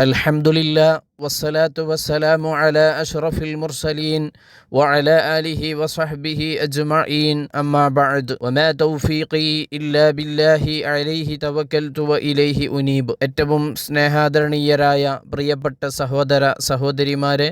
الحمد لله والصلاة والسلام على أشرف المرسلين وعلى آله وصحبه أجمعين أما بعد وما توفيقي إلا بالله عليه توكلت وإليه أنيب ഏറ്റവും സ്നേഹാദരണീയരായ പ്രിയപ്പെട്ട സഹോദര സഹോദരിമാരെ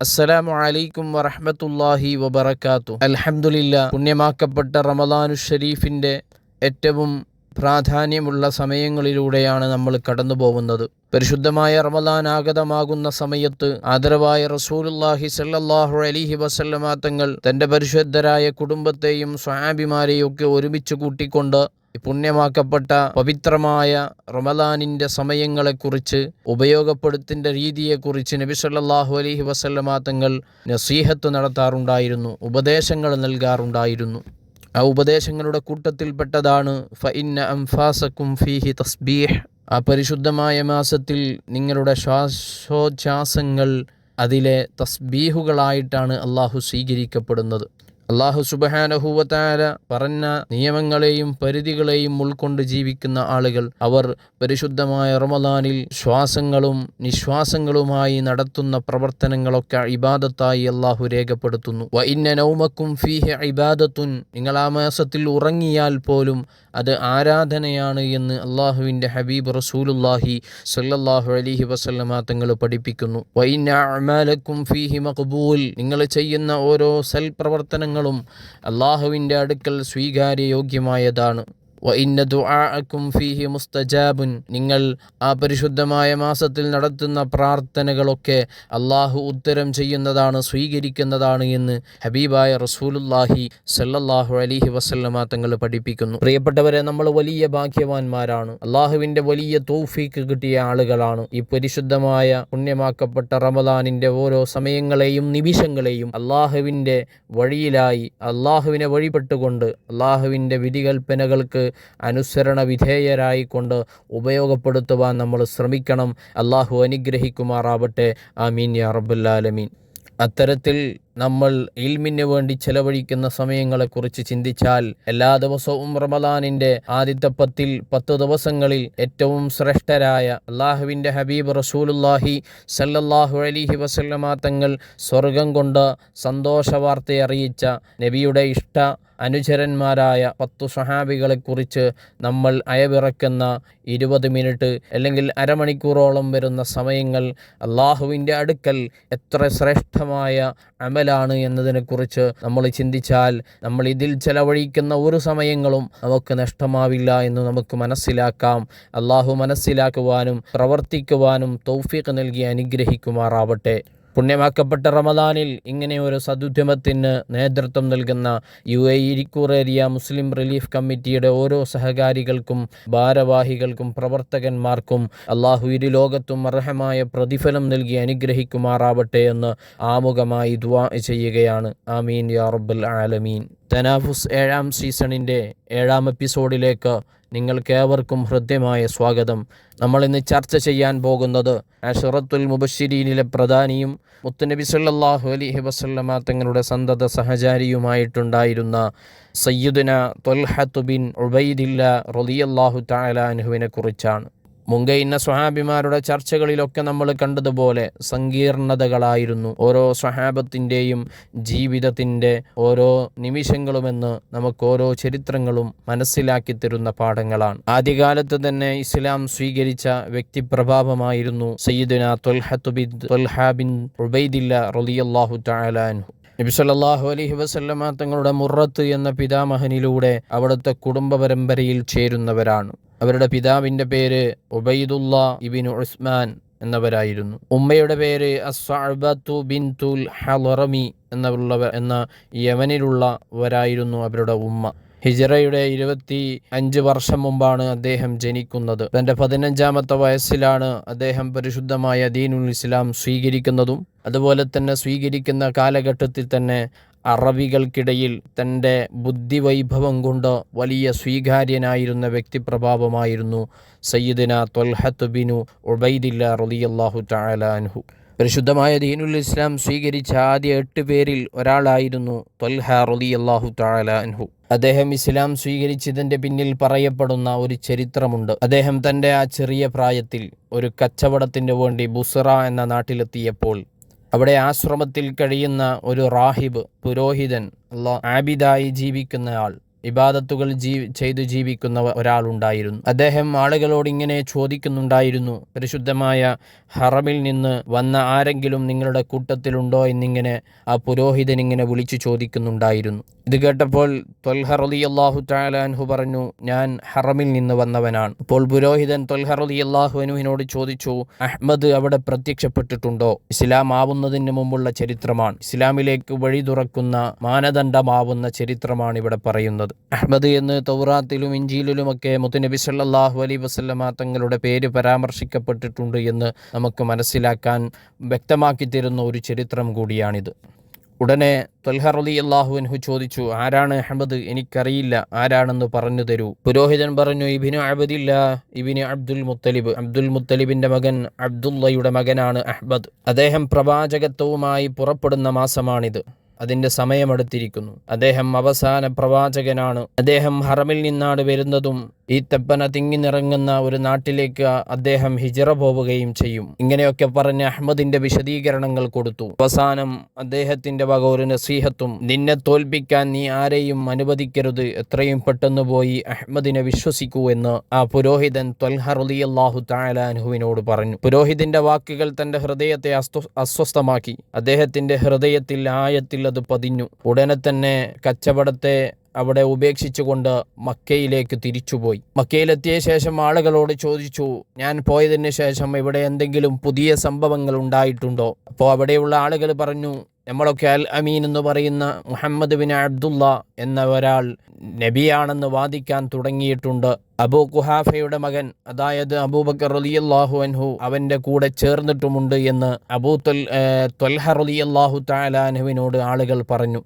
അസ്സലാമു അലൈക്കും വറഹ്മത്തുള്ളാഹി വബറകാത്തു അൽഹംദുലില്ല പുണ്യമാക്കപ്പെട്ട റമദാനു ഷരീഫിൻ്റെ ഏറ്റവും പ്രാധാന്യമുള്ള സമയങ്ങളിലൂടെയാണ് നമ്മൾ കടന്നു പോകുന്നത് പരിശുദ്ധമായ റമദാൻ ആഗതമാകുന്ന സമയത്ത് ആദരവായ റസൂലുല്ലാഹി സല്ലാഹു അലൈഹി വസല്ലമ തങ്ങൾ തന്റെ പരിശുദ്ധരായ കുടുംബത്തെയും സ്വഹാബിമാരെയും ഒക്കെ ഒരുമിച്ച് കൂട്ടിക്കൊണ്ട് പുണ്യമാക്കപ്പെട്ട പവിത്രമായ റമദാനിന്റെ സമയങ്ങളെക്കുറിച്ച് ഉപയോഗപ്പെടുത്തിന്റെ രീതിയെക്കുറിച്ച് നബി സല്ലാഹു അലഹി വസല്ലമ തങ്ങൾ നസീഹത്ത് നടത്താറുണ്ടായിരുന്നു ഉപദേശങ്ങൾ നൽകാറുണ്ടായിരുന്നു. ആ ഉപദേശങ്ങളുടെ കൂട്ടത്തിൽപ്പെട്ടതാണ്. ഫ ഇന്ന അംഫാസക്കും ഫീഹി തസ്ബീഹ്. ആ പരിശുദ്ധമായ മാസത്തിൽ നിങ്ങളുടെ ശ്വാസോച്ഛ്വാസങ്ങൾ അതിലെ തസ്ബീഹുകളായിട്ടാണ് അള്ളാഹു സ്വീകരിക്കപ്പെടുന്നത്. അള്ളാഹു സുബഹാനഹുവതാര പറഞ്ഞ നിയമങ്ങളെയും പരിധികളെയും ഉൾക്കൊണ്ട് ജീവിക്കുന്ന ആളുകൾ അവർ പരിശുദ്ധമായ റമദാനിൽ ശ്വാസങ്ങളും നിശ്വാസങ്ങളുമായി നടത്തുന്ന പ്രവർത്തനങ്ങളൊക്കെ ഇബാദത്തായി അള്ളാഹു രേഖപ്പെടുത്തുന്നു. വ ഇന്ന നൗമക്കും ഫീഹെ ഇബാദത്തുൻ നിങ്ങൾ ആ മാസത്തിൽ ഉറങ്ങിയാൽ പോലും അത് ആരാധനയാണ് എന്ന് അള്ളാഹുവിന്റെ ഹബീബ് റസൂലുല്ലാഹി സല്ലാഹു അലിഹി വസല്ലമ തങ്ങൾ പഠിപ്പിക്കുന്നു. വ അമാലക്കും ഫീഹി മഖബൂൽ നിങ്ങൾ ചെയ്യുന്ന ഓരോ സൽപ്രവർത്തനങ്ങളും അള്ളാഹുവിന്റെ അടുക്കൽ സ്വീകാര്യയോഗ്യമായതാണ്. വ ഇന്ന ദുആഅക്കും ഫീഹി മുസ്തജാബുൻ നിങ്ങൾ ആ പരിശുദ്ധമായ മാസത്തിൽ നടത്തുന്ന പ്രാർത്ഥനകളൊക്കെ അള്ളാഹു ഉത്തരം ചെയ്യുന്നതാണ് സ്വീകരിക്കുന്നതാണ് എന്ന് ഹബീബായ റസൂലുല്ലാഹി സല്ലല്ലാഹു അലിഹി വസല്ലമ തങ്ങൾ പഠിപ്പിക്കുന്നു. പ്രിയപ്പെട്ടവരെ നമ്മൾ വലിയ ഭാഗ്യവാന്മാരാണ്. അള്ളാഹുവിന്റെ വലിയ തോഫീക്ക് കിട്ടിയ ആളുകളാണ്. ഈ പരിശുദ്ധമായ പുണ്യമാക്കപ്പെട്ട റമദാനിന്റെ ഓരോ സമയങ്ങളെയും നിമിഷങ്ങളെയും അള്ളാഹുവിന്റെ വഴിയിലായി അള്ളാഹുവിനെ വഴിപ്പെട്ടുകൊണ്ട് അള്ളാഹുവിന്റെ വിധികൽപ്പനകൾക്ക് അനുസരണ വിധേയരായിക്കൊണ്ട് ഉപയോഗപ്പെടുത്തുവാൻ നമ്മൾ ശ്രമിക്കണം. അള്ളാഹു അനുഗ്രഹിക്കുമാറാവട്ടെ. ആമീൻ യാ റബ്ബുല്ലാലമീൻ അത്തരത്തിൽ നമ്മൾ ഇൽമിന് വേണ്ടി ചെലവഴിക്കുന്ന സമയങ്ങളെക്കുറിച്ച് ചിന്തിച്ചാൽ എല്ലാ ദിവസവും റമദാനിന്റെ ആദ്യത്തെ പത്തിൽ പത്ത് ദിവസങ്ങളിൽ ഏറ്റവും ശ്രേഷ്ഠരായ അള്ളാഹുവിന്റെ ഹബീബ് റസൂലുല്ലാഹി സല്ലല്ലാഹു അലിഹി വസല്ലമ തങ്ങൾ സ്വർഗം കൊണ്ട് സന്തോഷ വാർത്ത അറിയിച്ച നബിയുടെ ഇഷ്ട അനുചരന്മാരായ പത്തു സഹാബികളെക്കുറിച്ച് നമ്മൾ അയവിറക്കുന്ന ഇരുപത് മിനിറ്റ് അല്ലെങ്കിൽ അരമണിക്കൂറോളം വരുന്ന സമയങ്ങൾ അള്ളാഹുവിന്റെ അടുക്കൽ എത്ര ശ്രേഷ്ഠമായ അമലാണ് എന്നതിനെക്കുറിച്ച് നമ്മൾ ചിന്തിച്ചാൽ നമ്മൾ ഇതിൽ ചെലവഴിക്കുന്ന ഒരു സമയങ്ങളും നമുക്ക് നഷ്ടമാവില്ല എന്ന് നമുക്ക് മനസ്സിലാക്കാം. അള്ളാഹു മനസ്സിലാക്കുവാനും പ്രവർത്തിക്കുവാനും തൗഫീഖ് നൽകി അനുഗ്രഹിക്കുമാറാവട്ടെ. പുണ്യമാക്കപ്പെട്ട റമദാനിൽ ഇങ്ങനെ ഒരു സദുദ്യമത്തിന് നേതൃത്വം നൽകുന്ന U A Irikkur area Muslim relief കമ്മിറ്റിയുടെ ഓരോ സഹകാരികൾക്കും ഭാരവാഹികൾക്കും പ്രവർത്തകന്മാർക്കും അള്ളാഹു ഇരു ലോകത്തും അർഹമായ പ്രതിഫലം നൽകി അനുഗ്രഹിക്കുമാറാവട്ടെ എന്ന് ആമുഖമായി ദുവാ ചെയ്യുകയാണ്. ആമീൻ യാ ആലമീൻ. തനാഫുസ് ഏഴാം സീസണിന്റെ ഏഴാം എപ്പിസോഡിലേക്ക് നിങ്ങൾക്കേവർക്കും ഹൃദ്യമായ സ്വാഗതം. നമ്മൾ ഇന്ന് ചർച്ച ചെയ്യാൻ പോകുന്നത് അഷറത്തുൽ മുബഷിരീനിലെ പ്രധാനിയും മുത്തുനബി സല്ലാഹു അലിഹി വസല്ലമ തങ്ങളുടെ സന്തത സഹചാരിയുമായിട്ടുണ്ടായിരുന്ന സയ്യുദിന തൊൽഹത്ത് ബിൻ ഉബൈദില്ല റൊലിയല്ലാഹു തആല അൻഹുവിനെ കുറിച്ചാണ്. മുങ്കയിന്ന സ്വഹാബിമാരുടെ ചർച്ചകളിലൊക്കെ നമ്മൾ കണ്ടതുപോലെ സങ്കീർണതകളായിരുന്നു. ഓരോ സ്വഹാബത്തിന്റെയും ജീവിതത്തിന്റെ ഓരോ നിമിഷങ്ങളുമെന്ന് നമുക്ക് ഓരോ ചരിത്രങ്ങളും മനസ്സിലാക്കി തരുന്ന പാഠങ്ങളാണ്. ആദ്യകാലത്ത് തന്നെ ഇസ്ലാം സ്വീകരിച്ച വ്യക്തിപ്രഭാവമായിരുന്നു സയ്യിദുന തൊൽഹത്തുബിൻ തൊൽഹാബിൻ റുബൈദില്ല റളിയല്ലാഹു തആലാൻഹു നബി സല്ലല്ലാഹു അലൈഹി വസല്ലമ തങ്ങളുടെ മുറത്ത് എന്ന പിതാമഹനിലൂടെ അവിടുത്തെ കുടുംബ പരമ്പരയിൽ ചേരുന്നവരാണ്. അവരുടെ പിതാവിന്റെ പേര് ഉബൈദുല്ല ഇബിൻ ഉസ്മാൻ എന്നവരായിരുന്നു. ഉമ്മയുടെ പേര് അസ്അബത്തു ബിൻതുൽ ഹലറമി എന്നുള്ളവർ എന്ന യമനിലുള്ളവരായിരുന്നു അവരുടെ ഉമ്മ. ഹിജറയുടെ ഇരുപത്തി അഞ്ച് വർഷം മുമ്പാണ് അദ്ദേഹം ജനിക്കുന്നത്. തന്റെ പതിനഞ്ചാമത്തെ വയസ്സിലാണ് അദ്ദേഹം പരിശുദ്ധമായ ദീനുൽ ഇസ്ലാം സ്വീകരിക്കുന്നതും അതുപോലെ തന്നെ സ്വീകരിക്കുന്ന കാലഘട്ടത്തിൽ തന്നെ അറബികൾക്കിടയിൽ തന്റെ ബുദ്ധിവൈഭവം കൊണ്ട് വലിയ സ്വീകാര്യനായിരുന്ന വ്യക്തിപ്രഭാവമായിരുന്നു സയ്യിദിന തൊൽഹത്ത് ബിനു ഉബൈദില്ല റളിയല്ലാഹു തആല അൻഹു. പരിശുദ്ധമായ ദീനുൽ ഇസ്ലാം സ്വീകരിച്ച ആദ്യ എട്ട് പേരിൽ ഒരാളായിരുന്നു തൊൽഹ റളിയല്ലാഹു തആല അൻഹു. അദ്ദേഹം ഇസ്ലാം സ്വീകരിച്ചതിന്റെ പിന്നിൽ പറയപ്പെടുന്ന ഒരു ചരിത്രമുണ്ട്. അദ്ദേഹം തന്റെ ആ ചെറിയ പ്രായത്തിൽ ഒരു കച്ചവടത്തിന് വേണ്ടി ബുസറ എന്ന നാട്ടിലെത്തിയപ്പോൾ അവിടെ ആശ്രമത്തിൽ കഴിയുന്ന ഒരു റാഹിബ് പുരോഹിതൻ ആബിദായി ജീവിക്കുന്ന ആൾ ഇബാദത്തുകൾ ജീ ചെയ്തു ജീവിക്കുന്ന ഒരാളുണ്ടായിരുന്നു അദ്ദേഹം ആളുകളോട് ഇങ്ങനെ ചോദിക്കുന്നുണ്ടായിരുന്നു പരിശുദ്ധമായ ഹറമിൽ നിന്ന് വന്ന ആരെങ്കിലും നിങ്ങളുടെ കൂട്ടത്തിലുണ്ടോ? എന്നിങ്ങനെ ആ പുരോഹിതൻ ഇങ്ങനെ വിളിച്ചു ചോദിക്കുന്നുണ്ടായിരുന്നു. ഇത് കേട്ടപ്പോൾ തൊൽഹർ അലി അള്ളാഹു താലാൻഹു പറഞ്ഞു ഞാൻ ഹറമിൽ നിന്ന് വന്നവനാണ്. അപ്പോൾ പുരോഹിതൻ തൊൽഹർ അലി അള്ളാഹുവിനുവിനോട് ചോദിച്ചു അഹ്മദ് അവിടെ പ്രത്യക്ഷപ്പെട്ടിട്ടുണ്ടോ? ഇസ്ലാം ആവുന്നതിന് മുമ്പുള്ള ചരിത്രമാണ്. ഇസ്ലാമിലേക്ക് വഴി തുറക്കുന്ന മാനദണ്ഡമാവുന്ന ചരിത്രമാണ് ഇവിടെ പറയുന്നത്. അഹ്മദ് എന്ന് തൗറാത്തിലും ഇഞ്ചിയിലുമൊക്കെ മുത്തുനബി സല്ലാഹു അലൈ വസ്ലമ തങ്ങളുടെ പേര് പരാമർശിക്കപ്പെട്ടിട്ടുണ്ട് എന്ന് നമുക്ക് മനസ്സിലാക്കാൻ വ്യക്തമാക്കി തരുന്ന ഒരു ചരിത്രം കൂടിയാണിത്. ഉടനെ തൊൽഹർ അലി അള്ളാഹുവിൻഹു ചോദിച്ചു ആരാണ് അഹമ്മദ്? എനിക്കറിയില്ല. ആരാണെന്ന് പറഞ്ഞു തരൂ. പുരോഹിതൻ പറഞ്ഞു ഇബിന് അബദില്ല ഇബിന് അബ്ദുൽ മുത്തലിബ്. അബ്ദുൽ മുത്തലിബിന്റെ മകൻ അബ്ദുള്ളയുടെ മകനാണ് അഹമ്മദ്. അദ്ദേഹം പ്രവാചകത്വവുമായി പുറപ്പെടുന്ന മാസമാണിത്. അതിന്റെ സമയമെടുത്തിരിക്കുന്നു അദ്ദേഹം അവസാന പ്രവാചകനാണ്. അദ്ദേഹം ഹറമിൽ നിന്നാണ് വരുന്നതും ഈ തെപ്പന തിങ്ങിനിറങ്ങുന്ന ഒരു നാട്ടിലേക്ക് അദ്ദേഹം ഹിജറ പോവുകയും ചെയ്യും. ഇങ്ങനെയൊക്കെ പറഞ്ഞ് അഹമ്മദിന്റെ വിശദീകരണങ്ങൾ കൊടുത്തു. അവസാനം അദ്ദേഹത്തിന്റെ വക ഒരു നസീഹത്തും നിന്നെ തോൽപ്പിക്കാൻ നീ ആരെയും അനുവദിക്കരുത്. എത്രയും പെട്ടെന്ന് പോയി അഹമ്മദിനെ വിശ്വസിക്കൂ എന്ന് ആ പുരോഹിതൻ അള്ളാഹു താലാനുഹുവിനോട് പറഞ്ഞു. പുരോഹിതന്റെ വാക്കുകൾ തന്റെ ഹൃദയത്തെ അസ്വസ്ഥമാക്കി. അദ്ദേഹത്തിന്റെ ഹൃദയത്തിൽ ആയത്തിൽ അത് പതിഞ്ഞു. ഉടനെ തന്നെ കച്ചവടത്തെ അവിടെ ഉപേക്ഷിച്ചുകൊണ്ട് മക്കയിലേക്ക് തിരിച്ചുപോയി. മക്കയിലെത്തിയ ശേഷം ആളുകളോട് ചോദിച്ചു ഞാൻ പോയതിന് ശേഷം ഇവിടെ എന്തെങ്കിലും പുതിയ സംഭവങ്ങൾ ഉണ്ടായിട്ടുണ്ടോ? അപ്പോൾ അവിടെയുള്ള ആളുകൾ പറഞ്ഞു നമ്മളൊക്കെ അൽ അമീൻ എന്ന് പറയുന്ന മുഹമ്മദ് ബിൻ അബ്ദുള്ള എന്ന ഒരാൾ നബിയാണെന്ന് വാദിക്കാൻ തുടങ്ങിയിട്ടുണ്ട്. അബൂ കുഹാഫയുടെ മകൻ അതായത് അബൂബക്കർ റലിയല്ലാഹു അൻഹു അവന്റെ കൂടെ ചേർന്നിട്ടുമുണ്ട് എന്ന് അബൂ തൊൽ തൊൽഹ റലിയല്ലാഹു താലാൻഹുവിനോട് ആളുകൾ പറഞ്ഞു.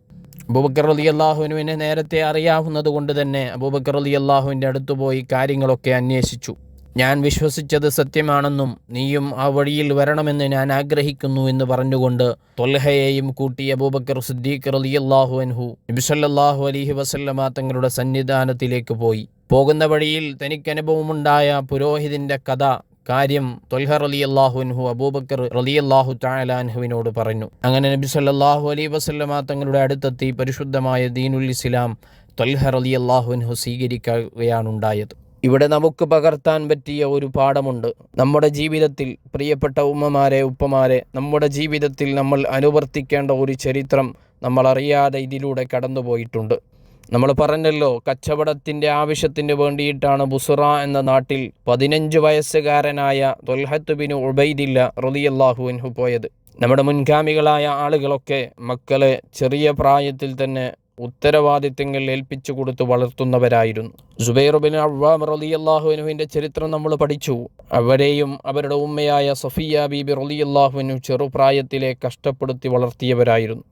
അബൂബക്കർ അലി അള്ളാഹുവിനുവിനെ നേരത്തെ അറിയാവുന്നത് കൊണ്ട് തന്നെ അബൂബക്കർ അലി അള്ളാഹുവിന്റെ അടുത്ത് പോയി കാര്യങ്ങളൊക്കെ അന്വേഷിച്ചു. ഞാൻ വിശ്വസിച്ചത് സത്യമാണെന്നും നീയും ആ വഴിയിൽ വരണമെന്ന് ഞാൻ ആഗ്രഹിക്കുന്നു എന്ന് പറഞ്ഞുകൊണ്ട് തൊൽഹയെയും കൂട്ടി അബൂബക്കർ സിദ്ദീഖ് അലി അള്ളാഹു അൻഹു നബിസല്ലാഹു അലിഹി വസല്ലമ തങ്ങളുടെ സന്നിധാനത്തിലേക്ക് പോയി. പോകുന്ന വഴിയിൽ തനിക്കനുഭവമുണ്ടായ പുരോഹിതിന്റെ കഥ കാര്യം തൊൽഹർ അലി അള്ളാഹുൻഹു അബൂബക്കർ റലി അള്ളാഹു താലാൻഹുവിനോട് പറഞ്ഞു. അങ്ങനെ നബി സല്ലാഹു അലൈ വസ്ലമ തങ്ങളുടെ അടുത്തെത്തി പരിശുദ്ധമായ ദീനുൽ ഇസ്ലാം തൊൽഹർ അലി അള്ളാഹുൻഹു സ്വീകരിക്കുകയാണുണ്ടായത്. ഇവിടെ നമുക്ക് പകർത്താൻ പറ്റിയ ഒരു പാഠമുണ്ട്. നമ്മുടെ ജീവിതത്തിൽ പ്രിയപ്പെട്ട ഉമ്മമാരെ ഉപ്പമാരെ നമ്മുടെ ജീവിതത്തിൽ നമ്മൾ അനുവർത്തിക്കേണ്ട ഒരു ചരിത്രം നമ്മൾ അറിയാതെ ഇതിലൂടെ കടന്നുപോയിട്ടുണ്ട്. നമ്മൾ പറഞ്ഞല്ലോ കച്ചവടത്തിന്റെ ആവശ്യത്തിന് വേണ്ടിയിട്ടാണ് ബുസുറ എന്ന നാട്ടിൽ പതിനഞ്ച് വയസ്സുകാരനായ തൊൽഹത്തുബിന് ഉബൈദില്ല റലിയല്ലാഹുവിൻഹു പോയത്. നമ്മുടെ മുൻഗാമികളായ ആളുകളൊക്കെ മക്കളെ ചെറിയ പ്രായത്തിൽ തന്നെ ഉത്തരവാദിത്തങ്ങൾ ഏൽപ്പിച്ചു കൊടുത്ത് വളർത്തുന്നവരായിരുന്നു. സുബൈറുബിൻ അവ്വാം റലിയല്ലാഹുവിനുവിന്റെ ചരിത്രം നമ്മൾ പഠിച്ചു. അവരെയും അവരുടെ ഉമ്മയായ സഫിയ ബീബി റലിയല്ലാഹുവിനു ചെറുപ്രായത്തിലെ കഷ്ടപ്പെടുത്തി വളർത്തിയവരായിരുന്നു.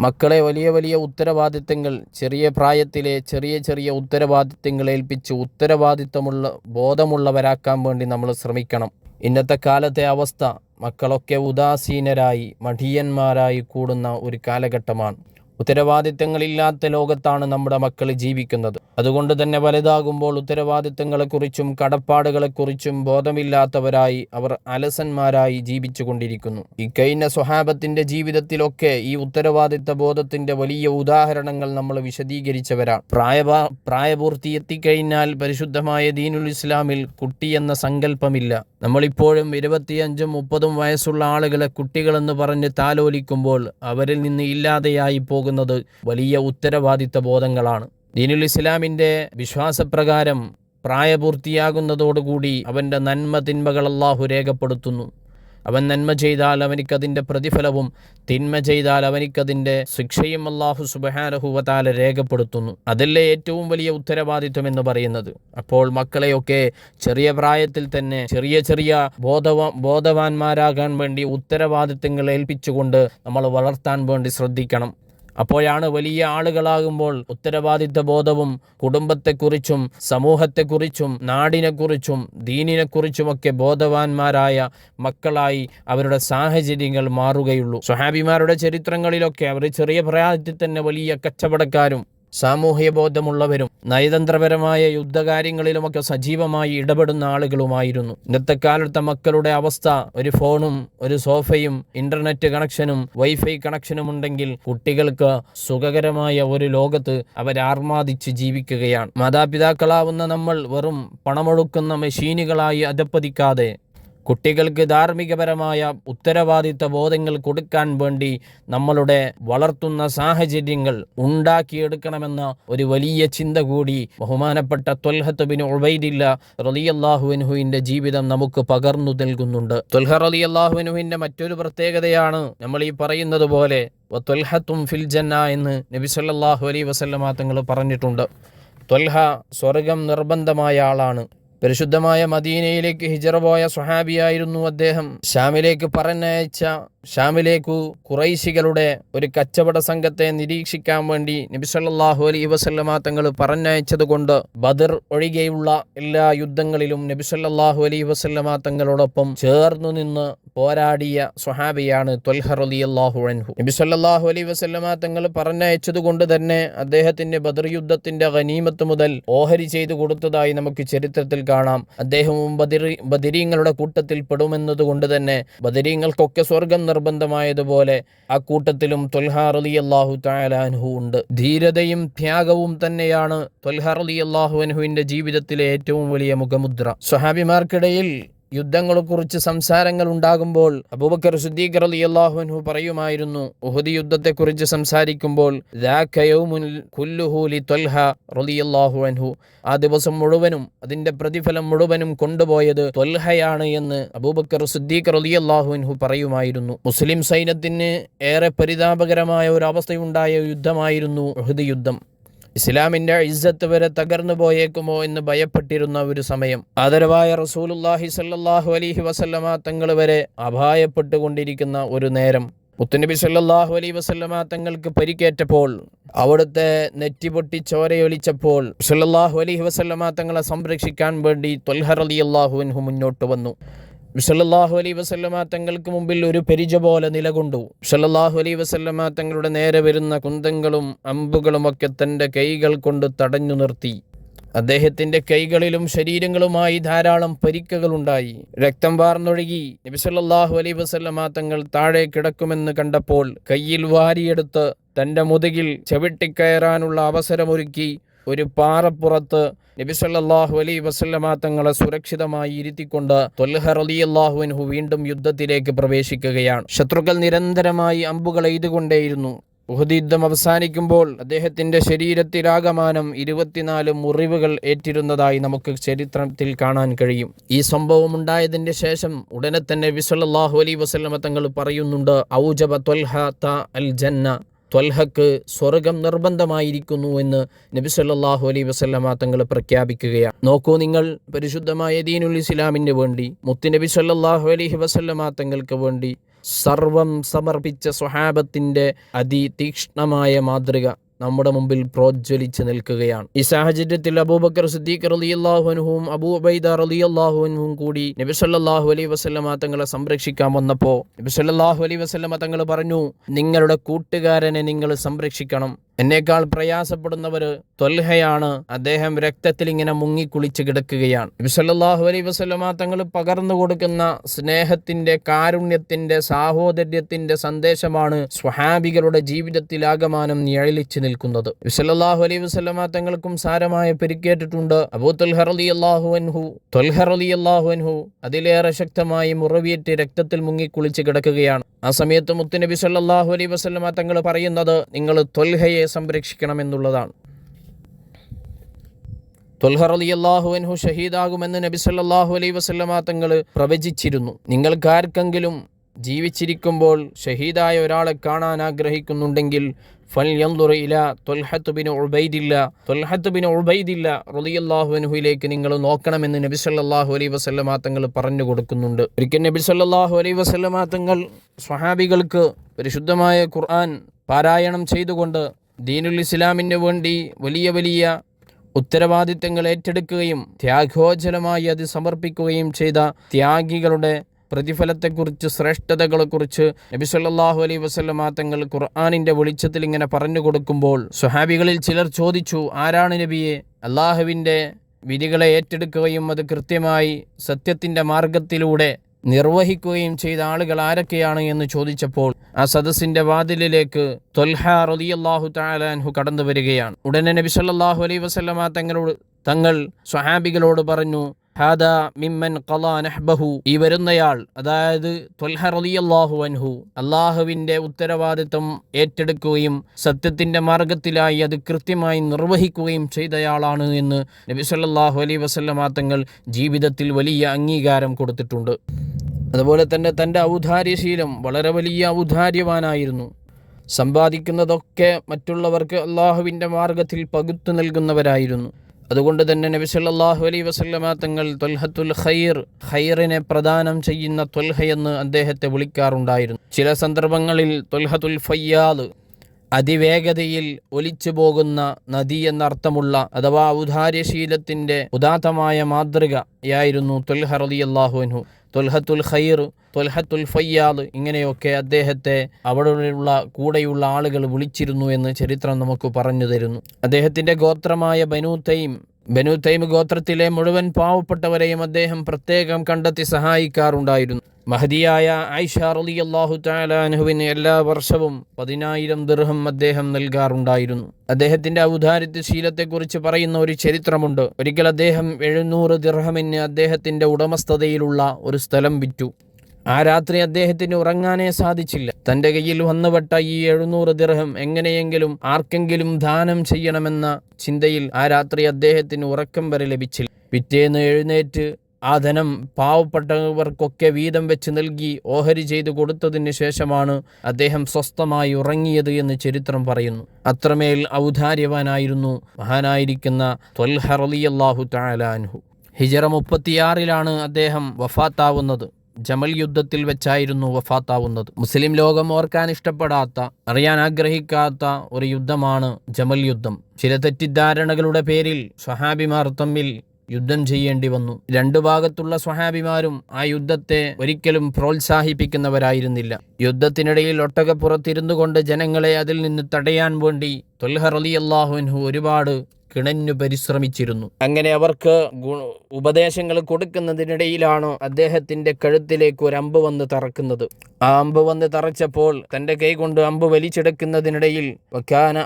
മക്കളെ വലിയ വലിയ ഉത്തരവാദിത്തങ്ങൾ ചെറിയ പ്രായത്തിലെ ചെറിയ ചെറിയ ഉത്തരവാദിത്തങ്ങൾ ഏൽപ്പിച്ച് ഉത്തരവാദിത്തമുള്ള ബോധമുള്ളവരാക്കാൻ വേണ്ടി നമ്മൾ ശ്രമിക്കണം. ഇന്നത്തെ കാലത്തെ അവസ്ഥ മക്കളൊക്കെ ഉദാസീനരായി മഠീയന്മാരായി കൂടുന്ന ഒരു കാലഘട്ടമാണ്. ഉത്തരവാദിത്തങ്ങളില്ലാത്ത ലോകത്താണ് നമ്മുടെ മക്കൾ ജീവിക്കുന്നത്. അതുകൊണ്ട് തന്നെ വലുതാകുമ്പോൾ ഉത്തരവാദിത്തങ്ങളെക്കുറിച്ചും കടപ്പാടുകളെക്കുറിച്ചും ബോധമില്ലാത്തവരായി അവർ അലസന്മാരായി ജീവിച്ചു കൊണ്ടിരിക്കുന്നു ഇക്കഴിഞ്ഞ സ്വഹാബത്തിന്റെ ജീവിതത്തിലൊക്കെ ഈ ഉത്തരവാദിത്ത ബോധത്തിന്റെ വലിയ ഉദാഹരണങ്ങൾ നമ്മൾ വിശദീകരിച്ചവരാണ് പ്രായ പ്രായപൂർത്തി എത്തിക്കഴിഞ്ഞാൽ പരിശുദ്ധമായ ദീനുൽ ഇസ്ലാമിൽ കുട്ടി എന്ന സങ്കല്പമില്ല. നമ്മളിപ്പോഴും ഇരുപത്തിയഞ്ചും മുപ്പതും വയസ്സുള്ള ആളുകളെ കുട്ടികളെന്ന് പറഞ്ഞ് താലോലിക്കുമ്പോൾ അവരിൽ നിന്ന് ഇല്ലാതെയായി പോകുന്നത് വലിയ ഉത്തരവാദിത്ത ബോധങ്ങളാണ്. ദീനുൽ ഇസ്ലാമിന്റെ വിശ്വാസപ്രകാരം പ്രായപൂർത്തിയാകുന്നതോടുകൂടി അവന്റെ നന്മ തിന്മകൾ അള്ളാഹു രേഖപ്പെടുത്തുന്നു. അവൻ നന്മ ചെയ്താൽ അവനിക്കതിന്റെ പ്രതിഫലവും തിന്മ ചെയ്താൽ അവനിക്കതിന്റെ ശിക്ഷയും അള്ളാഹു സുബഹാനഹുവതാല രേഖപ്പെടുത്തുന്നു. അതല്ലേ ഏറ്റവും വലിയ ഉത്തരവാദിത്വം എന്ന് പറയുന്നത്. അപ്പോൾ മക്കളെയൊക്കെ ചെറിയ പ്രായത്തിൽ തന്നെ ചെറിയ ചെറിയ ബോധവ ബോധവാന്മാരാകാൻ വേണ്ടി ഉത്തരവാദിത്വങ്ങൾ ഏൽപ്പിച്ചുകൊണ്ട് നമ്മൾ വളർത്താൻ വേണ്ടി ശ്രദ്ധിക്കണം. അപ്പോഴാണ് വലിയ ആളുകളാകുമ്പോൾ ഉത്തരവാദിത്വ ബോധവും കുടുംബത്തെക്കുറിച്ചും സമൂഹത്തെക്കുറിച്ചും നാടിനെക്കുറിച്ചും ദീനിനെക്കുറിച്ചുമൊക്കെ ബോധവാന്മാരായ മക്കളായി അവരുടെ സാഹചര്യങ്ങൾ മാറുകയുള്ളൂ. സ്വഹാബിമാരുടെ ചരിത്രങ്ങളിലൊക്കെ അവർ ചെറിയ പ്രായത്തിൽ തന്നെ വലിയ കച്ചവടക്കാരും സാമൂഹ്യ ബോധമുള്ളവരും നയതന്ത്രപരമായ യുദ്ധകാര്യങ്ങളിലുമൊക്കെ സജീവമായി ഇടപെടുന്ന ആളുകളുമായിരുന്നു. ഇന്നത്തെ കാലത്തെ മക്കളുടെ അവസ്ഥ ഒരു ഫോണും ഒരു സോഫയും ഇന്റർനെറ്റ് കണക്ഷനും വൈഫൈ കണക്ഷനും ഉണ്ടെങ്കിൽ കുട്ടികൾക്ക് സുഖകരമായ ഒരു ലോകത്ത് അവരാർമാദിച്ച് ജീവിക്കുകയാണ്. മാതാപിതാക്കളാവുന്ന നമ്മൾ വെറും പണമൊഴുക്കുന്ന മെഷീനുകളായി അധപ്പതിക്കാതെ കുട്ടികൾക്ക് ധാർമ്മികപരമായ ഉത്തരവാദിത്ത ബോധങ്ങൾ കൊടുക്കാൻ വേണ്ടി നമ്മളുടെ വളർത്തുന്ന സാഹചര്യങ്ങൾ ഉണ്ടാക്കിയെടുക്കണമെന്ന ഒരു വലിയ ചിന്ത കൂടി ബഹുമാനപ്പെട്ട ത്വൽഹത്ത് ബിൻ ഉബൈദില്ല റലിയല്ലാഹുവിൻഹുവിന്റെ ജീവിതം നമുക്ക് പകർന്നു നൽകുന്നുണ്ട്. ത്വൽഹ റലിയല്ലാഹുവിൻഹുവിന്റെ മറ്റൊരു പ്രത്യേകതയാണ് നമ്മൾ ഈ പറയുന്നത് പോലെ ത്വൽഹത്തും ഫിൽ ജന്ന എന്ന് നബി സല്ലല്ലാഹു അലൈഹി വസല്ലമ തങ്ങൾ പറഞ്ഞിട്ടുണ്ട്. ത്വൽഹ സ്വർഗം നിർബന്ധമായ ആളാണ്. പരിശുദ്ധമായ മദീനയിലേക്ക് ഹിജറ പോയ സ്വഹാബിയായിരുന്നു അദ്ദേഹം. ഷാമിലേക്ക് പറഞ്ഞയച്ച ഷാമിലേക്കു കുറൈശികളുടെ ഒരു കച്ചവട സംഘത്തെ നിരീക്ഷിക്കാൻ വേണ്ടി നബിസല്ലാഹു അലൈ വസല്ലമ തങ്ങൾ പറഞ്ഞയച്ചത് കൊണ്ട് ബദർ ഒഴികെയുള്ള എല്ലാ യുദ്ധങ്ങളിലും നബിസല്ലാഹു അലൈ വസല്ലമ തങ്ങളോടൊപ്പം ചേർന്നു നിന്ന് പോരാടിയ സ്വഹാബിയാണ് ത്വൽഹ റളിയല്ലാഹു അൻഹു. നബിസല്ലാഹു അലൈ വസല്ലമ തങ്ങൾ പറഞ്ഞയച്ചത് കൊണ്ട് തന്നെ അദ്ദേഹത്തിന്റെ ബദർ യുദ്ധത്തിന്റെ ഖനീമത്ത് മുതൽ ഓഹരി ചെയ്തു കൊടുത്തതായി നമുക്ക് ചരിത്രത്തിൽ കാണാം. അദ്ദേഹവും ബദിരി ബദിരീങ്ങളുടെ കൂട്ടത്തിൽ പെടുമെന്നതുകൊണ്ട് തന്നെ ബദിരീങ്ങൾക്കൊക്കെ സ്വർഗം നിർബന്ധമായതുപോലെ ആ കൂട്ടത്തിലും തൊൽഹാർ അലി അള്ളാഹു താലാൻഹു ഉണ്ട്. ധീരതയും ത്യാഗവും തന്നെയാണ് തൊൽഹാർ അലി അള്ളാഹു അൻഹുവിന്റെ ജീവിതത്തിലെ ഏറ്റവും വലിയ മുഖമുദ്ര. സ്വഹാബിമാർക്കിടയിൽ യുദ്ധങ്ങളെക്കുറിച്ച് സംസാരങ്ങൾ ഉണ്ടാകുമ്പോൾ അബൂബക്കർ സുദ്ദീഖർ അലി അള്ളാഹുൻഹു പറയുമായിരുന്നു ഉഹുദി യുദ്ധത്തെക്കുറിച്ച് സംസാരിക്കുമ്പോൾ അൻഹു. ആ ദിവസം മുഴുവനും അതിന്റെ പ്രതിഫലം മുഴുവനും കൊണ്ടുപോയത് ത്വൽഹയാണ് എന്ന് അബൂബക്കർ സുദ്ദീഖർ അലി അള്ളാഹുൻഹു പറയുമായിരുന്നു. മുസ്ലിം സൈന്യത്തിന് ഏറെ പരിതാപകരമായ ഒരു അവസ്ഥയുണ്ടായ യുദ്ധമായിരുന്നു ഉഹുദി യുദ്ധം. ഇസ്ലാമിന്റെ ഇസ്സത്ത് വരെ തകർന്നു പോയേക്കുമോ എന്ന് ഭയപ്പെട്ടിരുന്ന ഒരു സമയം. ആദരവായ റസൂലുല്ലാഹി സല്ലാഹു അലഹി വസല്ലമ തങ്ങൾ വരെ അപായപ്പെട്ടുകൊണ്ടിരിക്കുന്ന ഒരു നേരം. മുത്തുനബി സല്ലാഹു അലൈഹി വസല്ലമ തങ്ങൾക്ക് പരിക്കേറ്റപ്പോൾ അവിടുത്തെ നെറ്റി പൊട്ടി ചോരയൊലിച്ചപ്പോൾ സല്ലാഹു അലൈഹി വസല്ലമ തങ്ങളെ സംരക്ഷിക്കാൻ വേണ്ടി തൊൽഹർ അലി അള്ളാഹുവിൻഹു മുന്നോട്ട് വന്നു. സല്ലല്ലാഹു അലൈ വസല്ലമ തങ്ങൾക്ക് മുമ്പിൽ ഒരു പെരിജ പോലെ നിലകൊണ്ടു. സല്ലല്ലാഹു അലൈ വസല്ലമ തങ്ങളുടെ നേരെ വരുന്ന കുന്തങ്ങളും അമ്പുകളുമൊക്കെ തന്റെ കൈകൾ കൊണ്ട് തടഞ്ഞു നിർത്തി. അദ്ദേഹത്തിന്റെ കൈകളിലും ശരീരങ്ങളുമായി ധാരാളം പരിക്കുകളുണ്ടായി രക്തം വാർന്നൊഴുകി. നബിസല്ലാഹു അലൈ വസല്ലമ തങ്ങൾ താഴെ കിടക്കുമെന്ന് കണ്ടപ്പോൾ കയ്യിൽ വാരിയെടുത്ത് തന്റെ മുതുകിൽ ചവിട്ടിക്കയറാനുള്ള അവസരമൊരുക്കി ഒരു പാറപ്പുറത്ത് നബി സല്ലല്ലാഹു അലൈഹി വസല്ലമ തങ്ങളെ സുരക്ഷിതമായി ഇരുത്തിക്കൊണ്ട് ത്വൽഹ റളിയല്ലാഹു അൻഹു വീണ്ടും യുദ്ധത്തിലേക്ക് പ്രവേശിക്കുകയാണ്. ശത്രുക്കൾ നിരന്തരമായി അമ്പുകൾ എയ്തുകൊണ്ടേയിരുന്നു. ഉഹദ് യുദ്ധം അവസാനിക്കുമ്പോൾ അദ്ദേഹത്തിന്റെ ശരീരത്തിലാകമാനം ഇരുപത്തിനാല് മുറിവുകൾ ഏറ്റിരുന്നതായി നമുക്ക് ചരിത്രത്തിൽ കാണാൻ കഴിയും. ഈ സംഭവം ഉണ്ടായതിന്റെ ശേഷം ഉടനെ തന്നെ വിസലല്ലാഹു അലൈ വസല്ലമ തങ്ങൾ പറയുന്നുണ്ട് ഔജബ ത്വൽഹ ത അൽ ജന്ന. ത്വൽഹക്ക് സ്വർഗം നിർബന്ധമായിരിക്കുന്നു എന്ന് നബി സല്ലല്ലാഹു അലൈഹി വസല്ലമ തങ്ങൾ പ്രഖ്യാപിക്കുകയാണ്. നോക്കൂ നിങ്ങൾ പരിശുദ്ധമായ ദീനുൽ ഇസ്ലാമിന് വേണ്ടി മുത്തുനബി സല്ലാഹു അലൈഹി വസല്ലമ തങ്ങൾക്ക് വേണ്ടി സർവം സമർപ്പിച്ച സ്വഹാബത്തിന്റെ അതിതീക്ഷ്ണമായ മാതൃക. നമ്മുടെ മുമ്പിൽ പ്രോജ്വലിച്ച് നിൽക്കുകയാണ്. ഈ സാഹചര്യത്തിൽ അബൂബക്കർ സിദ്ദീഖ് അള്ളാഹുനുഹും അബൂ റളിയല്ലാഹു അൻഹുവും കൂടി നബി അലൈ അലൈഹി വസല്ലമ തങ്ങളെ സംരക്ഷിക്കാൻ വന്നപ്പോൾ നബി അലൈ അലൈഹി വസല്ലമ തങ്ങൾ പറഞ്ഞു നിങ്ങളുടെ കൂട്ടുകാരനെ നിങ്ങൾ സംരക്ഷിക്കണം. എന്നേക്കാൾ പ്രയാസപ്പെടുന്നവർ തൊൽഹയാണ് അദ്ദേഹം രക്തത്തിൽ ഇങ്ങനെ മുങ്ങി കുളിച്ച് കിടക്കുകയാണ്. നബി അലൈ അലൈഹി വസല്ലമ തങ്ങൾ പകർന്നു കൊടുക്കുന്ന സ്നേഹത്തിന്റെ കാരുണ്യത്തിന്റെ സാഹോദര്യത്തിന്റെ സന്ദേശമാണ് സ്വഹാബികളുടെ ജീവിതത്തിൽ ജീവിതത്തിലാകമാനം നിഴലിച്ചു നിൽക്കുന്നത്. നബി അലൈ അലൈഹി വസല്ലമ തങ്ങൾക്കും സാരമായ പെരുക്കേറ്റിട്ടുണ്ട്. അബൂ തുൽഹറലി അള്ളാഹു അൻഹു തൊൽഹറലി റളിയല്ലാഹു അൻഹു അതിലേറെ ശക്തമായി മുറവിയേറ്റ് രക്തത്തിൽ മുങ്ങി കുളിച്ച് കിടക്കുകയാണ്. ആ സമയത്ത് മുത്തുനബി സല്ലാഹു അലൈ വസല്ലമ തങ്ങൾ പറയുന്നത് നിങ്ങൾ തൊൽഹയെ സംരക്ഷിക്കണം എന്നുള്ളതാണ്. തൊൽഹർ റളിയല്ലാഹു അൻഹു ഷഹീദാകുമെന്ന് നബി സല്ലാഹു അലൈ വസല്ലമ തങ്ങൾ പ്രവചിച്ചിരുന്നു. നിങ്ങൾക്കാർക്കെങ്കിലും ജീവിച്ചിരിക്കുമ്പോൾ ഷഹീദായ ഒരാളെ കാണാൻ ആഗ്രഹിക്കുന്നുണ്ടെങ്കിൽ ഫൽ ഇല തൊൽഹത്ത് ബിൻ ഉബൈദില്ല തൊൽഹത്ത് ബിൻ ഉബൈദില്ല റളിയല്ലാഹു അൻഹുയിലേക്ക് നിങ്ങൾ നോക്കണമെന്ന് നബി സല്ലാഹു അലൈ വസല്ലമ തങ്ങൾ പറഞ്ഞു കൊടുക്കുന്നുണ്ട്. ഒരിക്കൽ നബി സല്ലാഹു അലൈ വസല്ലമ തങ്ങൾ സ്വഹാബികൾക്ക് പരിശുദ്ധമായ ഖുർആൻ പാരായണം ചെയ്തുകൊണ്ട് ദീനുൽ ഇസ്ലാമിന് വേണ്ടി വലിയ വലിയ ഉത്തരവാദിത്തങ്ങൾ ഏറ്റെടുക്കുകയും ത്യാഗോജലമായി അത് സമർപ്പിക്കുകയും ചെയ്ത ത്യാഗികളുടെ പ്രതിഫലത്തെക്കുറിച്ച് ശ്രേഷ്ഠതകളെക്കുറിച്ച് നബി സല്ലാഹു അലൈ വസല്ലമ തങ്ങൾ ഖുർആാനിന്റെ വെളിച്ചത്തിൽ ഇങ്ങനെ പറഞ്ഞു കൊടുക്കുമ്പോൾ സുഹാബികളിൽ ചിലർ ചോദിച്ചു ആരാണ് നബിയെ? അള്ളാഹുവിന്റെ വിധികളെ ഏറ്റെടുക്കുകയും അത് കൃത്യമായി സത്യത്തിന്റെ മാർഗത്തിലൂടെ നിർവഹിക്കുകയും ചെയ്ത ആളുകൾ ആരൊക്കെയാണ് എന്ന് ചോദിച്ചപ്പോൾ ആ സദസ്സിന്റെ വാതിലിലേക്ക് തൊൽഹ റളിയല്ലാഹു താലാൻഹു കടന്നു വരികയാണ്. ഉടനെ നബി സല്ലാഹു അലൈ വസ്ലമ തങ്ങളോട് തങ്ങൾ സ്വഹാബികളോട് പറഞ്ഞു ഹാദാ മിമ്മൻ കലാ നഹ്ബഹു. ഈ വരുന്നയാൾ അതായത് ത്വൽഹ റളിയല്ലാഹു അൻഹു അള്ളാഹുവിന്റെ ഉത്തരവാദിത്വം ഏറ്റെടുക്കുകയും സത്യത്തിന്റെ മാർഗത്തിലായി അത് കൃത്യമായി നിർവഹിക്കുകയും ചെയ്തയാളാണ് എന്ന് നബി സല്ലല്ലാഹു അലൈഹി വസല്ലമ തങ്ങൾ ജീവിതത്തിൽ വലിയ അംഗീകാരം കൊടുത്തിട്ടുണ്ട്. അതുപോലെ തന്നെ തന്റെ ഔദാര്യശീലം വളരെ വലിയ ഔദാര്യവാനായിരുന്നു. സമ്പാദിക്കുന്നതൊക്കെ മറ്റുള്ളവർക്ക് അള്ളാഹുവിന്റെ മാർഗത്തിൽ പകുത്തു നൽകുന്നവരായിരുന്നു. അതുകൊണ്ട് തന്നെ നബി സല്ലല്ലാഹു അലൈഹി വസല്ലമ തങ്ങൾ ത്വൽഹത്തുൽ ഖൈർ ഖൈറിനെ പ്രദാനം ചെയ്യുന്ന ത്വൽഹയെന്ന് അദ്ദേഹത്തെ വിളിക്കാറുണ്ടായിരുന്നു. ചില സന്ദർഭങ്ങളിൽ ത്വൽഹത്തുൽ ഫയ്യാദ് അതിവേഗതയിൽ ഒലിച്ചു പോകുന്ന നദി എന്നർത്ഥമുള്ള അഥവാ ഔദാര്യശീലത്തിന്റെ ഉദാത്തമായ മാതൃകയായിരുന്നു ത്വൽഹ റളിയല്ലാഹു അൻഹു. ത്വൽഹത്തുൽ ഖൈർ തൊൽഹത്തുൽ ഫയ്യാദ് ഇങ്ങനെയൊക്കെ അദ്ദേഹത്തെ അവിടെയുള്ള കൂടെയുള്ള ആളുകൾ വിളിച്ചിരുന്നു എന്ന് ചരിത്രം നമുക്ക് പറഞ്ഞു തരുന്നു. അദ്ദേഹത്തിന്റെ ഗോത്രമായ ബനു തൈം ബനു തൈം ഗോത്രത്തിലെ മുഴുവൻ പാവപ്പെട്ടവരെയും അദ്ദേഹം പ്രത്യേകം കണ്ടെത്തി സഹായിക്കാറുണ്ടായിരുന്നു. മഹദിയായ ഐഷ അള്ളാഹു താലാനുഹുവിന് എല്ലാ വർഷവും പതിനായിരം ദിർഹം അദ്ദേഹം നൽകാറുണ്ടായിരുന്നു. അദ്ദേഹത്തിന്റെ ഔദാരിത്യ ശീലത്തെക്കുറിച്ച് പറയുന്ന ഒരു ചരിത്രമുണ്ട്. ഒരിക്കൽ അദ്ദേഹം എഴുന്നൂറ് ദിർഹമിന് അദ്ദേഹത്തിന്റെ ഉടമസ്ഥതയിലുള്ള ഒരു സ്ഥലം വിറ്റു. ആ രാത്രി അദ്ദേഹത്തിന് ഉറങ്ങാനേ സാധിച്ചില്ല. തന്റെ കയ്യിൽ വന്നുപെട്ട ഈ എഴുന്നൂറ് ദിർഹം എങ്ങനെയെങ്കിലും ആർക്കെങ്കിലും ദാനം ചെയ്യണമെന്ന ചിന്തയിൽ ആ രാത്രി അദ്ദേഹത്തിന് ഉറക്കം വരെ ലഭിച്ചില്ല. പിറ്റേന്ന് എഴുന്നേറ്റ് ആ ധനം പാവപ്പെട്ടവർക്കൊക്കെ വീതം വെച്ച് നൽകി ഓഹരി ചെയ്തു കൊടുത്തതിന് ശേഷമാണ് അദ്ദേഹം സ്വസ്ഥമായി ഉറങ്ങിയത് എന്ന് ചരിത്രം പറയുന്നു. അത്രമേൽ ഔദാര്യവാനായിരുന്നു മഹാനായിരിക്കുന്ന ത്വൽഹ റളിയല്ലാഹു തആല അൻഹു. ഹിജറ മുപ്പത്തിയാറിലാണ് അദ്ദേഹം വഫാത്താവുന്നത്. ജമൽ യുദ്ധത്തിൽ വെച്ചായിരുന്നു വഫാത്താവുന്നത്. മുസ്ലിം ലോകം ഓർക്കാൻ ഇഷ്ടപ്പെടാത്ത അറിയാൻ ആഗ്രഹിക്കാത്ത ഒരു യുദ്ധമാണ് ജമൽ യുദ്ധം. ചില തെറ്റിദ്ധാരണകളുടെ പേരിൽ സ്വഹാബിമാർ തമ്മിൽ യുദ്ധം ചെയ്യേണ്ടി വന്നു. രണ്ടു ഭാഗത്തുള്ള സ്വഹാബിമാരും ആ യുദ്ധത്തെ ഒരിക്കലും പ്രോത്സാഹിപ്പിക്കുന്നവരായിരുന്നില്ല. യുദ്ധത്തിനിടയിൽ ഒട്ടകപ്പുറത്തിരുന്നു കൊണ്ട് ജനങ്ങളെ അതിൽ നിന്ന് തടയാൻ വേണ്ടി തൊൽഹർ അലി അള്ളാഹുൻഹു ഒരുപാട് കിണഞ്ഞു പരിശ്രമിച്ചിരുന്നു. അങ്ങനെ അവർക്ക് ഉപദേശങ്ങൾ കൊടുക്കുന്നതിനിടയിലാണ് അദ്ദേഹത്തിന്റെ കഴുത്തിലേക്ക് ഒരു അമ്പ് വന്ന് തറക്കുന്നത്. ആ അമ്പ് വന്ന് തറച്ചപ്പോൾ തന്റെ കൈ കൊണ്ട് അമ്പ് വലിച്ചെടുക്കുന്നതിനിടയിൽ അള്ളാഹുവിന്റെ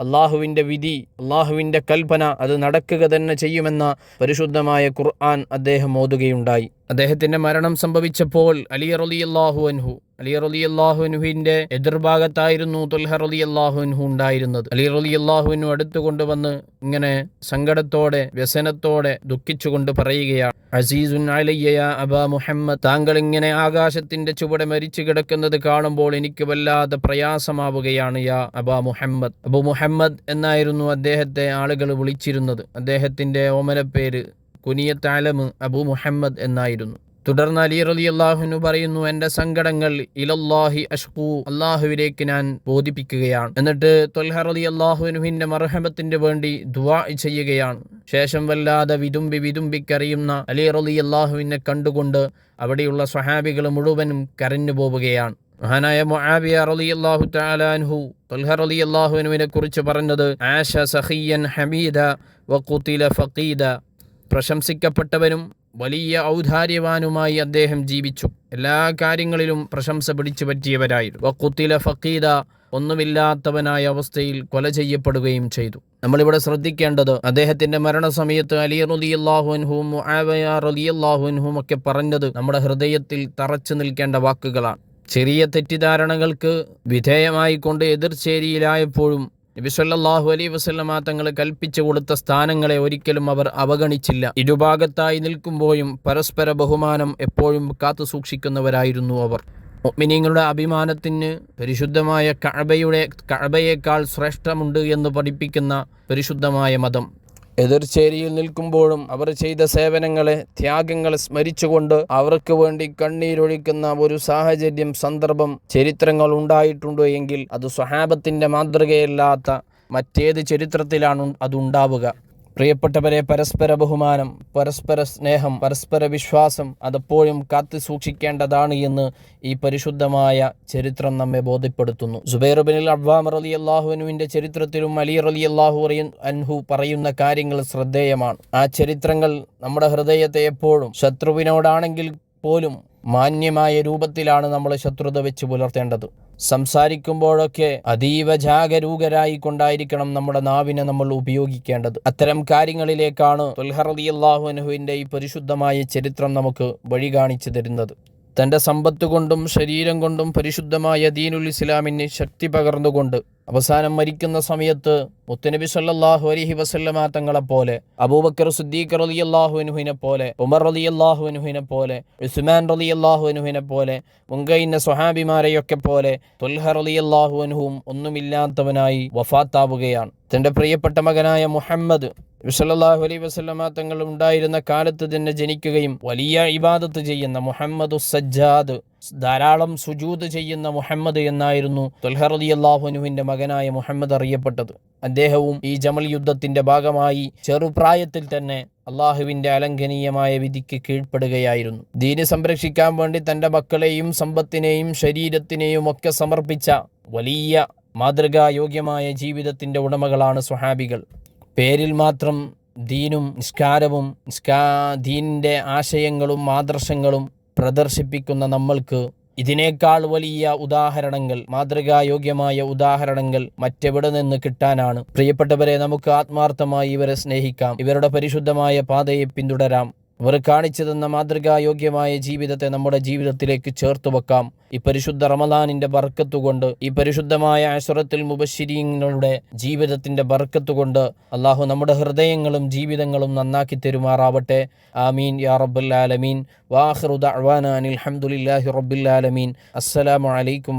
അള്ളാഹുവിന്റെ വിധി അള്ളാഹുവിന്റെ കൽപ്പന അത് നടക്കുക തന്നെ ചെയ്യുമെന്ന പരിശുദ്ധമായ ഖുർആൻ അദ്ദേഹം ഓതുകയുണ്ടായി. അദ്ദേഹത്തിന്റെ മരണം സംഭവിച്ചപ്പോൾ അലി അള്ളാഹു അൻഹു അലി റലി അള്ളാഹുനുഹിന്റെ എതിർഭാഗത്തായിരുന്നു തുൽഹ റലി അള്ളാഹുനുഹു ഉണ്ടായിരുന്നത്. അലി റലി അള്ളാഹുനു അടുത്തു കൊണ്ടുവന്ന് ഇങ്ങനെ സങ്കടത്തോടെ വ്യസനത്തോടെ ദുഃഖിച്ചുകൊണ്ട് പറയുകയാണ് അസീസുൻ അലയ്യ അബ മുഹമ്മദ്. താങ്കൾ ഇങ്ങനെ ആകാശത്തിന്റെ ചുവടെ മരിച്ചു കിടക്കുന്നത് കാണുമ്പോൾ എനിക്ക് വല്ലാതെ പ്രയാസമാവുകയാണ് യാ അബ മുഹമ്മദ്. അബു മുഹമ്മദ് എന്നായിരുന്നു അദ്ദേഹത്തെ ആളുകൾ വിളിച്ചിരുന്നത്. അദ്ദേഹത്തിന്റെ ഓമനപ്പേര് കുനിയത്താലമ് അബു മുഹമ്മദ് എന്നായിരുന്നു. തുടർന്ന് അലി റലി അള്ളാഹുനു പറയുന്നു എന്റെ സങ്കടങ്ങൾ ഇലല്ലാഹി അഷ്കു അള്ളാഹുവിലേക്ക് ഞാൻ ബോധിപ്പിക്കുകയാണ്. എന്നിട്ട് തൊൽഹ റലി അള്ളാഹുനുവിന്റെ മർഹമത്തിന്റെ വേണ്ടി ദുവാ ചെയ്യുകയാണ്. ശേഷം വല്ലാതെ വിതുമ്പി വിതുമ്പിക്കറിയുന്ന അലി റലി അള്ളാഹുവിനെ കണ്ടുകൊണ്ട് അവിടെയുള്ള സ്വഹാബികൾ മുഴുവനും കരഞ്ഞു പോവുകയാണ്. മഹാനായ മുആബിയ റളിയല്ലാഹു തആല അൻഹു ത്വൽഹ റളിയല്ലാഹുവിനെ കുറിച്ച് പറഞ്ഞത് ആശ സഖിയൻ ഹമീദ വഖുതില ഫഖീദ. പ്രശംസിക്കപ്പെട്ടവനും വലിയ ഔദാര്യവാനുമായി അദ്ദേഹം ജീവിച്ചു. എല്ലാ കാര്യങ്ങളിലും പ്രശംസ പിടിച്ചു പറ്റിയവരായിരുന്നു. വഖുതില ഫഖീദ ഒന്നുമില്ലാത്തവനായ അവസ്ഥയിൽ കൊല ചെയ്യപ്പെടുകയും ചെയ്തു. നമ്മളിവിടെ ശ്രദ്ധിക്കേണ്ടത് അദ്ദേഹത്തിന്റെ മരണസമയത്ത് അലി റലിയല്ലാഹുൻഹും റലിയല്ലാഹുൻഹും ഒക്കെ പറഞ്ഞത് നമ്മുടെ ഹൃദയത്തിൽ തറച്ചു നിൽക്കേണ്ട വാക്കുകളാണ്. ചെറിയ തെറ്റിദ്ധാരണകൾക്ക് വിധേയമായിക്കൊണ്ട് എതിർചേരിയിലായപ്പോഴും നബി അലൈ അലൈഹി വസല്ലമ തങ്ങൾ കൽപ്പിച്ചു കൊടുത്ത സ്ഥാനങ്ങളെ ഒരിക്കലും അവർ അവഗണിച്ചില്ല. ഇരുഭാഗത്തായി നിൽക്കുമ്പോഴും പരസ്പര ബഹുമാനം എപ്പോഴും കാത്തു സൂക്ഷിക്കുന്നവരായിരുന്നു അവർ. മുഅ്മിനീങ്ങളുടെ അഭിമാനത്തിന് പരിശുദ്ധമായ കഴബയുടെ കഴബയേക്കാൾ ശ്രേഷ്ഠമുണ്ട് എന്ന് പഠിപ്പിക്കുന്ന പരിശുദ്ധമായ മതം. എതിർചേരിയിൽ നിൽക്കുമ്പോഴും അവർ ചെയ്ത സേവനങ്ങളെ ത്യാഗങ്ങളെ സ്മരിച്ചുകൊണ്ട് അവർക്ക് വേണ്ടി കണ്ണീരൊഴിക്കുന്ന ഒരു സാഹചര്യം സന്ദർഭം ചരിത്രങ്ങൾ ഉണ്ടായിട്ടുണ്ടോ എങ്കിൽ അത് സ്വഹാബത്തിന്റെ മാതൃകയല്ലാത്ത മറ്റേത് ചരിത്രത്തിലാണ് അതുണ്ടാവുക പ്രിയപ്പെട്ടവരെ പരസ്പര ബഹുമാനം പരസ്പര സ്നേഹം പരസ്പര വിശ്വാസം അതെപ്പോഴും കാത്തു സൂക്ഷിക്കേണ്ടതാണ് എന്ന് ഈ പരിശുദ്ധമായ ചരിത്രം നമ്മെ ബോധ്യപ്പെടുത്തുന്നു. സുബൈർ ബിൻ അബ്വാം റലി അള്ളാഹുവിനുവിന്റെ ചരിത്രത്തിലും അലി റലി അള്ളാഹു അൻഹു പറയുന്ന കാര്യങ്ങൾ ശ്രദ്ധേയമാണ്. ആ ചരിത്രങ്ങൾ നമ്മുടെ ഹൃദയത്തെ എപ്പോഴും ശത്രുവിനോടാണെങ്കിൽ പോലും മാന്യമായ രൂപത്തിലാണ് നമ്മൾ ശത്രുത വെച്ച് പുലർത്തേണ്ടത്. സംസാരിക്കുമ്പോഴൊക്കെ അതീവ ജാഗരൂകരായി കൊണ്ടായിരിക്കണം നമ്മുടെ നാവിനെ നമ്മൾ ഉപയോഗിക്കേണ്ടത്. അത്തരം കാര്യങ്ങളിലേക്കാണ് തുൽഹറലിയല്ലാഹുനുഹുവിന്റെ ഈ പരിശുദ്ധമായ ചരിത്രം നമുക്ക് വഴി കാണിച്ചു തരുന്നത്. തന്റെ സമ്പത്ത് കൊണ്ടും ശരീരം കൊണ്ടും പരിശുദ്ധമായ ദീനുൽ ഇസ്ലാമിന് ശക്തി പകർന്നുകൊണ്ട് അവസാനം മരിക്കുന്ന സമയത്ത് മുത്തനബി സല്ലാഹു അലഹി വസല്ലമ തങ്ങളെ പോലെ അബൂബക്കർ സുദ്ദീഖ് റലി അള്ളാഹുനുഹിനെ പോലെ ഉമർ റലി അള്ളാഹുനുഹിനെ പോലെ ഉസ്മാൻ റലി അള്ളാഹുനുഹിനെ പോലെ മുങ്കൈന്ന സ്വഹാബിമാരെയൊക്കെ പോലെ തുൽഹ റലി അള്ളാഹുനുഹും ഒന്നുമില്ലാത്തവനായി വഫാത്താവുകയാണ്. തന്റെ പ്രിയപ്പെട്ട മകനായ മുഹമ്മദ് വിസലല്ലാഹു അലൈ വസ്ലമ തങ്ങൾ ഉണ്ടായിരുന്ന കാലത്ത് തന്നെ ജനിക്കുകയും വലിയ ഇബാദത്ത് ചെയ്യുന്ന മുഹമ്മദ് സജ്ജാദ് ധാരാളം സുജൂത് ചെയ്യുന്ന മുഹമ്മദ് എന്നായിരുന്നു തുൽഹറലി അള്ളാഹുനുവിന്റെ മകനായ മുഹമ്മദ് അറിയപ്പെട്ടത്. അദ്ദേഹവും ഈ ജമൽ യുദ്ധത്തിന്റെ ഭാഗമായി ചെറുപ്രായത്തിൽ തന്നെ അള്ളാഹുവിന്റെ അലംഘനീയമായ വിധിക്ക് കീഴ്പ്പെടുകയായിരുന്നു. ദീന് സംരക്ഷിക്കാൻ വേണ്ടി തന്റെ മക്കളെയും സമ്പത്തിനെയും ശരീരത്തിനെയും ഒക്കെ സമർപ്പിച്ച വലിയ മാതൃകായോഗ്യമായ ജീവിതത്തിന്റെ ഉടമകളാണ് സുഹാബികൾ പേരിൽ മാത്രം ദീനും നിസ്കാരവും നിസ്കാ ദീനിന്റെ ആശയങ്ങളും ആദർശങ്ങളും പ്രദർശിപ്പിക്കുന്ന നമ്മൾക്ക് ഇതിനേക്കാൾ വലിയ ഉദാഹരണങ്ങൾ മാതൃകായോഗ്യമായ ഉദാഹരണങ്ങൾ മറ്റെവിടെ നിന്ന് കിട്ടാനാണ്. പ്രിയപ്പെട്ടവരെ നമുക്ക് ആത്മാർത്ഥമായി ഇവരെ സ്നേഹിക്കാം. ഇവരുടെ പരിശുദ്ധമായ പാതയെ പിന്തുടരാം. അവർ കാണിച്ചു തന്ന മാതൃകായോഗ്യമായ ജീവിതത്തെ നമ്മുടെ ജീവിതത്തിലേക്ക് ചേർത്തു വെക്കാം. ഈ പരിശുദ്ധ റമദാനിന്റെ ബർക്കത്തുകൊണ്ട് ഈ പരിശുദ്ധമായ അസുറത്തിൽ മുബശ്ശിരീങ്ങളുടെ ജീവിതത്തിന്റെ ബർക്കത്തുകൊണ്ട് അള്ളാഹു നമ്മുടെ ഹൃദയങ്ങളും ജീവിതങ്ങളും നന്നാക്കി തരുമാറാവട്ടെ. ആമീൻ യാ റബ്ബുല്ലാലമീൻ വാഹ്റുദ അഹ്വാനാൻ അലഹമുല്ലാഹി റബ്ബുല്ലാലമീൻ അസ്സലാമു അലൈക്കും